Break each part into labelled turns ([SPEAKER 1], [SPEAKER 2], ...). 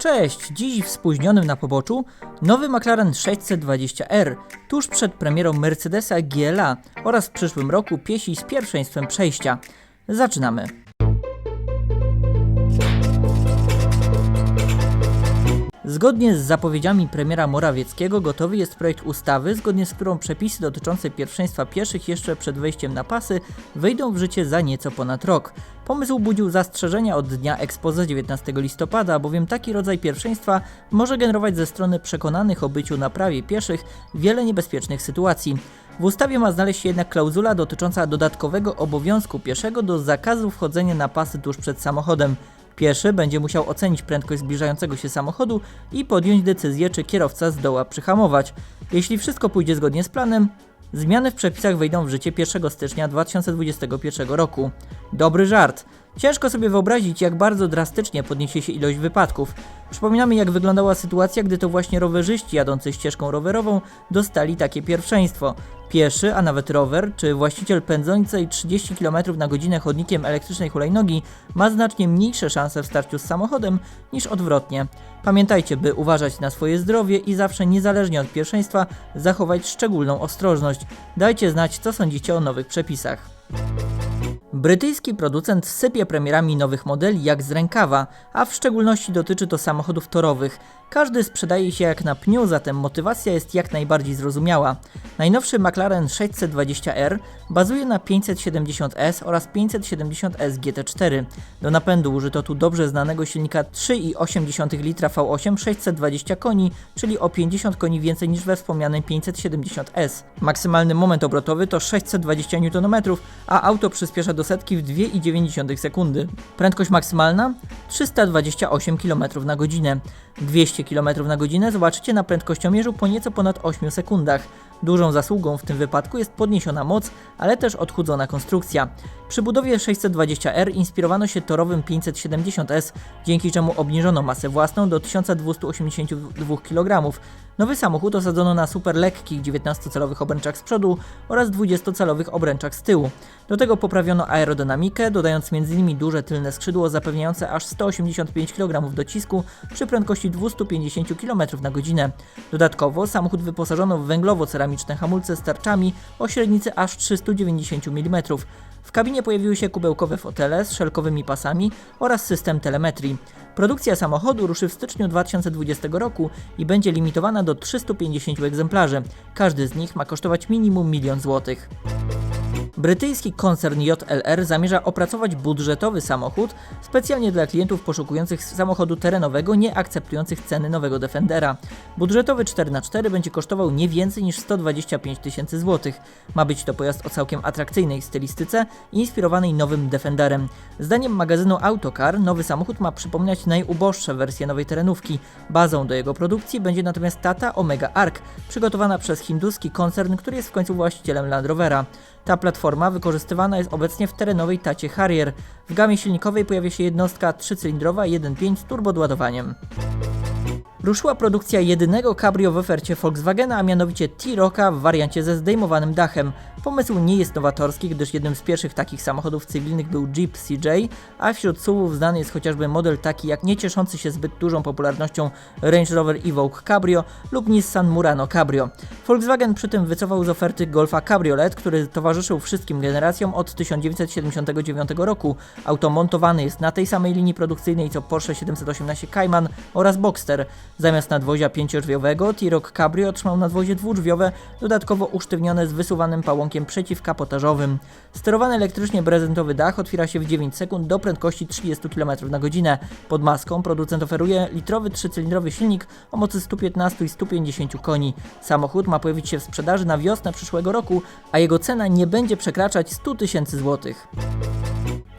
[SPEAKER 1] Cześć! Dziś w spóźnionym na poboczu nowy McLaren 620R, tuż przed premierą Mercedesa GLA oraz w przyszłym roku piesi z pierwszeństwem przejścia. Zaczynamy. Zgodnie z zapowiedziami premiera Morawieckiego gotowy jest projekt ustawy, zgodnie z którą przepisy dotyczące pierwszeństwa pieszych jeszcze przed wejściem na pasy wejdą w życie za nieco ponad rok. Pomysł budził zastrzeżenia od dnia expose 19 listopada, bowiem taki rodzaj pierwszeństwa może generować ze strony przekonanych o byciu na prawie pieszych wiele niebezpiecznych sytuacji. W ustawie ma znaleźć się jednak klauzula dotycząca dodatkowego obowiązku pieszego do zakazu wchodzenia na pasy tuż przed samochodem. Pieszy będzie musiał ocenić prędkość zbliżającego się samochodu i podjąć decyzję, czy kierowca zdoła przyhamować. Jeśli wszystko pójdzie zgodnie z planem, zmiany w przepisach wejdą w życie 1 stycznia 2021 roku. Dobry żart. Ciężko sobie wyobrazić, jak bardzo drastycznie podniesie się ilość wypadków. Przypominamy, jak wyglądała sytuacja, gdy to właśnie rowerzyści jadący ścieżką rowerową dostali takie pierwszeństwo. Pieszy, a nawet rower, czy właściciel pędzącej 30 km na godzinę chodnikiem elektrycznej hulajnogi ma znacznie mniejsze szanse w starciu z samochodem niż odwrotnie. Pamiętajcie, by uważać na swoje zdrowie i zawsze niezależnie od pierwszeństwa zachować szczególną ostrożność. Dajcie znać, co sądzicie o nowych przepisach. Brytyjski producent sypie premierami nowych modeli jak z rękawa, a w szczególności dotyczy to samochodów torowych. Każdy sprzedaje się jak na pniu, zatem motywacja jest jak najbardziej zrozumiała. Najnowszy McLaren 620R bazuje na 570S oraz 570S GT4. Do napędu użyto tu dobrze znanego silnika 3,8 litra V8 620 koni, czyli o 50 koni więcej niż we wspomnianym 570S. Maksymalny moment obrotowy to 620 Nm, a auto przyspiesza do setki w 2,9 sekundy. Prędkość maksymalna 328 km na godzinę. 200 km na godzinę zobaczycie na prędkościomierzu po nieco ponad 8 sekundach. Dużą zasługą w tym wypadku jest podniesiona moc, ale też odchudzona konstrukcja. Przy budowie 620R inspirowano się torowym 570S, dzięki czemu obniżono masę własną do 1282 kg. Nowy samochód osadzono na super lekkich 19-calowych obręczach z przodu oraz 20-calowych obręczach z tyłu. Do tego poprawiono aerodynamikę, dodając m.in. duże tylne skrzydło zapewniające aż 185 kg docisku przy prędkości 250 km na godzinę. Dodatkowo samochód wyposażono w węglowo-ceramiczne hamulce z tarczami o średnicy aż 390 mm. W kabinie pojawiły się kubełkowe fotele z szelkowymi pasami oraz system telemetrii. Produkcja samochodu ruszy w styczniu 2020 roku i będzie limitowana do 350 egzemplarzy. Każdy z nich ma kosztować minimum milion złotych. Brytyjski koncern JLR zamierza opracować budżetowy samochód specjalnie dla klientów poszukujących samochodu terenowego, nie akceptujących ceny nowego Defendera. Budżetowy 4x4 będzie kosztował nie więcej niż 125 tysięcy złotych. Ma być to pojazd o całkiem atrakcyjnej stylistyce, inspirowanej nowym Defenderem. Zdaniem magazynu Autocar nowy samochód ma przypominać najuboższe wersje nowej terenówki. Bazą do jego produkcji będzie natomiast Tata Omega Arc, przygotowana przez hinduski koncern, który jest w końcu właścicielem Land Rovera. Ta platforma wykorzystywana jest obecnie w terenowej Tacie Harrier. W gamie silnikowej pojawia się jednostka trzycylindrowa 1.5 z turbodoładowaniem. Ruszyła produkcja jedynego cabrio w ofercie Volkswagena, a mianowicie T-Rocka w wariancie ze zdejmowanym dachem. Pomysł nie jest nowatorski, gdyż jednym z pierwszych takich samochodów cywilnych był Jeep CJ, a wśród SUVów znany jest chociażby model taki jak nie cieszący się zbyt dużą popularnością Range Rover Evoque Cabrio lub Nissan Murano Cabrio. Volkswagen przy tym wycofał z oferty Golfa Cabriolet, który towarzyszył wszystkim generacjom od 1979 roku. Auto montowane jest na tej samej linii produkcyjnej co Porsche 718 Cayman oraz Boxster. Zamiast nadwozia pięciodrzwiowego, T-Roc Cabrio otrzymał nadwozie dwudrzwiowe, dodatkowo usztywnione z wysuwanym pałąkiem przeciwkapotażowym. Sterowany elektrycznie prezentowy dach otwiera się w 9 sekund do prędkości 30 km na godzinę. Pod maską producent oferuje litrowy trzycylindrowy silnik o mocy 115 i 150 koni. Samochód ma pojawić się w sprzedaży na wiosnę przyszłego roku, a jego cena nie będzie przekraczać 100 tysięcy złotych.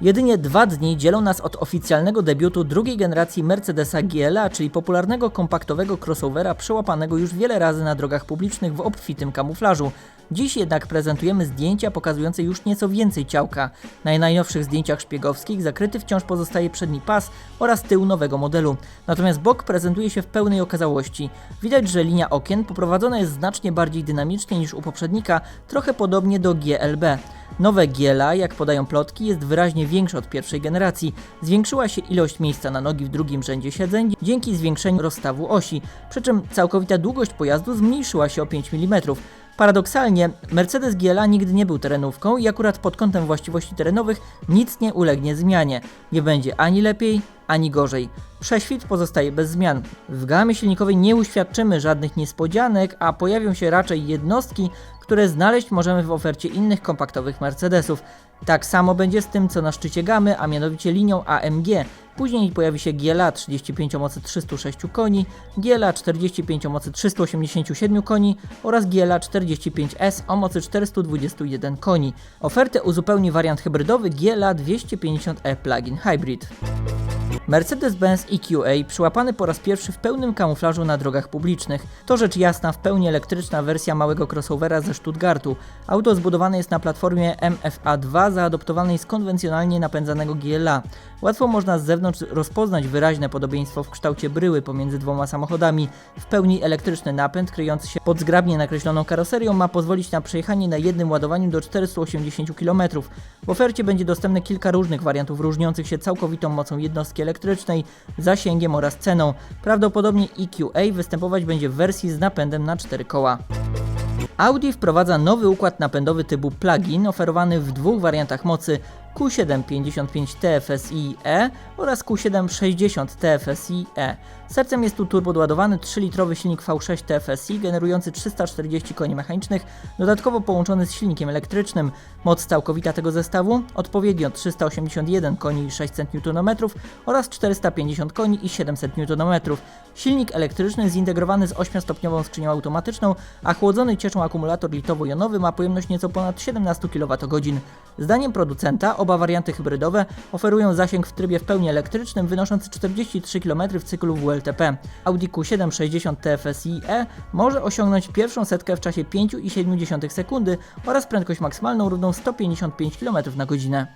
[SPEAKER 1] Jedynie dwa dni dzielą nas od oficjalnego debiutu drugiej generacji Mercedesa GLA, czyli popularnego kompaktowego crossovera przełapanego już wiele razy na drogach publicznych w obfitym kamuflażu. Dziś jednak prezentujemy zdjęcia pokazujące już nieco więcej ciałka. Na najnowszych zdjęciach szpiegowskich zakryty wciąż pozostaje przedni pas oraz tył nowego modelu. Natomiast bok prezentuje się w pełnej okazałości. Widać, że linia okien poprowadzona jest znacznie bardziej dynamicznie niż u poprzednika, trochę podobnie do GLB. Nowe Giela, jak podają plotki, jest wyraźnie większe od pierwszej generacji. Zwiększyła się ilość miejsca na nogi w drugim rzędzie siedzeń dzięki zwiększeniu rozstawu osi, przy czym całkowita długość pojazdu zmniejszyła się o 5 mm. Paradoksalnie, Mercedes GLA nigdy nie był terenówką i akurat pod kątem właściwości terenowych nic nie ulegnie zmianie. Nie będzie ani lepiej, ani gorzej. Prześwit pozostaje bez zmian. W gamie silnikowej nie uświadczymy żadnych niespodzianek, a pojawią się raczej jednostki, które znaleźć możemy w ofercie innych kompaktowych Mercedesów. Tak samo będzie z tym, co na szczycie gamy, a mianowicie linią AMG. Później pojawi się GLA 35 o mocy 306 koni, GLA 45 o mocy 387 koni oraz GLA 45S o mocy 421 koni. Ofertę uzupełni wariant hybrydowy GLA 250e Plug-in Hybrid. Mercedes-Benz EQA przyłapany po raz pierwszy w pełnym kamuflażu na drogach publicznych. To rzecz jasna w pełni elektryczna wersja małego crossovera ze Stuttgartu. Auto zbudowane jest na platformie MFA2 zaadoptowanej z konwencjonalnie napędzanego GLA. Łatwo można z zewnątrz rozpoznać wyraźne podobieństwo w kształcie bryły pomiędzy dwoma samochodami. W pełni elektryczny napęd kryjący się pod zgrabnie nakreśloną karoserią ma pozwolić na przejechanie na jednym ładowaniu do 480 km. W ofercie będzie dostępne kilka różnych wariantów różniących się całkowitą mocą jednostki elektrycznej, zasięgiem oraz ceną. Prawdopodobnie EQA występować będzie w wersji z napędem na 4 koła. Audi wprowadza nowy układ napędowy typu plug-in oferowany w dwóch wariantach mocy Q755 TFSI-E oraz Q760 TFSI-E. Sercem jest tu turbodładowany 3-litrowy silnik V6 TFSI generujący 340 koni mechanicznych, dodatkowo połączony z silnikiem elektrycznym. Moc całkowita tego zestawu odpowiednio 381 koni i 600 Nm oraz 450 koni i 700 Nm. Silnik elektryczny zintegrowany z 8-stopniową skrzynią automatyczną, a chłodzony cieczą akumulator litowo-jonowy ma pojemność nieco ponad 17 kWh. Zdaniem producenta oba warianty hybrydowe oferują zasięg w trybie w pełni elektrycznym wynoszący 43 km w cyklu WLTP. Audi Q7 60 TFSI-e może osiągnąć pierwszą setkę w czasie 5,7 sekundy oraz prędkość maksymalną równą 155 km na godzinę.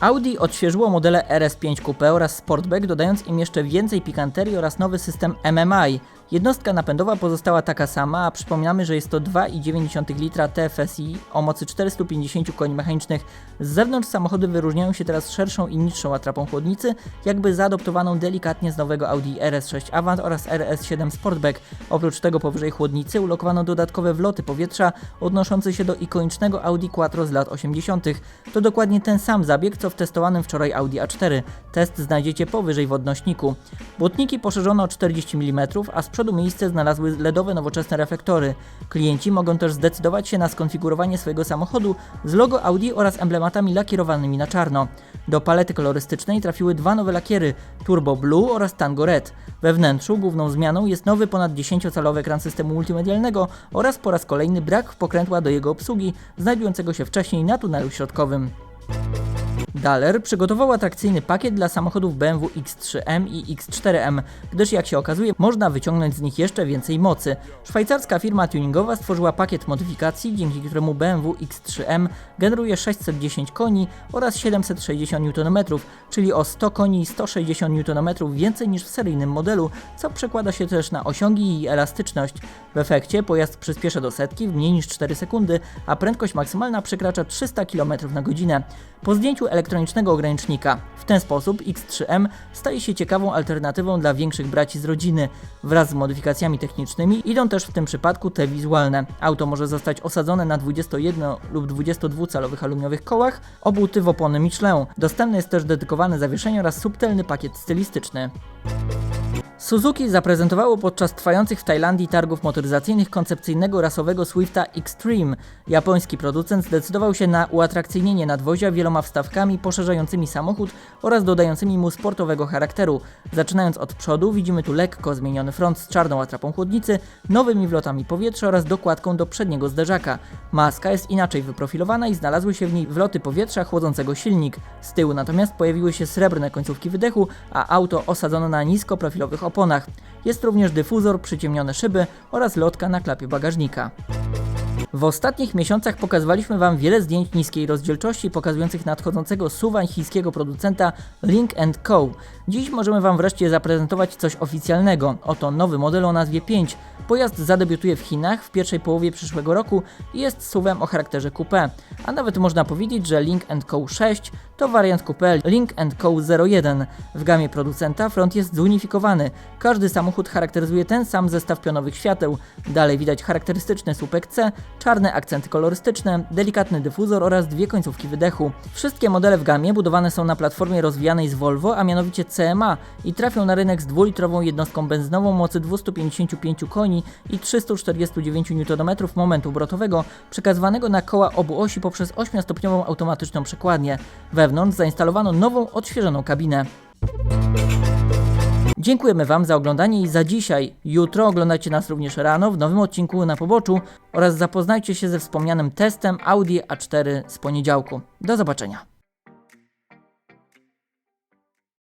[SPEAKER 1] Audi odświeżyło modele RS5 Coupe oraz Sportback, dodając im jeszcze więcej pikanterii oraz nowy system MMI. Jednostka napędowa pozostała taka sama, a przypominamy, że jest to 2,9 litra TFSI o mocy 450 koni mechanicznych. Z zewnątrz samochody wyróżniają się teraz szerszą i niższą atrapą chłodnicy, jakby zaadoptowaną delikatnie z nowego Audi RS6 Avant oraz RS7 Sportback. Oprócz tego powyżej chłodnicy ulokowano dodatkowe wloty powietrza odnoszące się do ikonicznego Audi Quattro z lat 80. To dokładnie ten sam zabieg, co w testowanym wczoraj Audi A4. Test znajdziecie powyżej w odnośniku. Błotniki poszerzono o 40 mm, a z przodu miejsce znalazły LEDowe nowoczesne reflektory. Klienci mogą też zdecydować się na skonfigurowanie swojego samochodu z logo Audi oraz emblematami lakierowanymi na czarno. Do palety kolorystycznej trafiły dwa nowe lakiery Turbo Blue oraz Tango Red. We wnętrzu główną zmianą jest nowy ponad 10-calowy ekran systemu multimedialnego oraz po raz kolejny brak pokrętła do jego obsługi, znajdującego się wcześniej na tunelu środkowym. Daler przygotował atrakcyjny pakiet dla samochodów BMW X3M i X4M, gdyż jak się okazuje można wyciągnąć z nich jeszcze więcej mocy. Szwajcarska firma tuningowa stworzyła pakiet modyfikacji, dzięki któremu BMW X3M generuje 610 koni oraz 760 Nm, czyli o 100 koni i 160 Nm więcej niż w seryjnym modelu, co przekłada się też na osiągi i elastyczność. W efekcie pojazd przyspiesza do setki w mniej niż 4 sekundy, a prędkość maksymalna przekracza 300 km na godzinę. Po zdjęciu elektronicznego ogranicznika. W ten sposób X3M staje się ciekawą alternatywą dla większych braci z rodziny. Wraz z modyfikacjami technicznymi idą też w tym przypadku te wizualne. Auto może zostać osadzone na 21 lub 22 calowych aluminiowych kołach, obuty w opony Michelin. Dostępne jest też dedykowane zawieszenie oraz subtelny pakiet stylistyczny. Suzuki zaprezentowało podczas trwających w Tajlandii targów motoryzacyjnych koncepcyjnego rasowego Swifta Extreme. Japoński producent zdecydował się na uatrakcyjnienie nadwozia wieloma wstawkami poszerzającymi samochód oraz dodającymi mu sportowego charakteru. Zaczynając od przodu widzimy tu lekko zmieniony front z czarną atrapą chłodnicy, nowymi wlotami powietrza oraz dokładką do przedniego zderzaka. Maska jest inaczej wyprofilowana i znalazły się w niej wloty powietrza chłodzącego silnik. Z tyłu natomiast pojawiły się srebrne końcówki wydechu, a auto osadzono na niskoprofilowych oponach. Jest również dyfuzor, przyciemnione szyby oraz lotka na klapie bagażnika. W ostatnich miesiącach pokazywaliśmy Wam wiele zdjęć niskiej rozdzielczości pokazujących nadchodzącego suwa chińskiego producenta Link Co. Dziś możemy Wam wreszcie zaprezentować coś oficjalnego. Oto nowy model o nazwie 5. Pojazd zadebiutuje w Chinach w pierwszej połowie przyszłego roku i jest suwem o charakterze coupé. A nawet można powiedzieć, że Link Co 6 to wariant coupé Link Co 01. W gamie producenta front jest zunifikowany. Każdy samochód charakteryzuje ten sam zestaw pionowych świateł. Dalej widać charakterystyczny słupek C, czarne akcenty kolorystyczne, delikatny dyfuzor oraz dwie końcówki wydechu. Wszystkie modele w gamie budowane są na platformie rozwijanej z Volvo, a mianowicie CMA i trafią na rynek z dwulitrową jednostką benzynową mocy 255 koni i 349 Nm momentu obrotowego przekazywanego na koła obu osi poprzez 8-stopniową automatyczną przekładnię. Wewnątrz zainstalowano nową, odświeżoną kabinę. Dziękujemy Wam za oglądanie i za dzisiaj. Jutro oglądajcie nas również rano w nowym odcinku na poboczu oraz zapoznajcie się ze wspomnianym testem Audi A4 z poniedziałku. Do zobaczenia.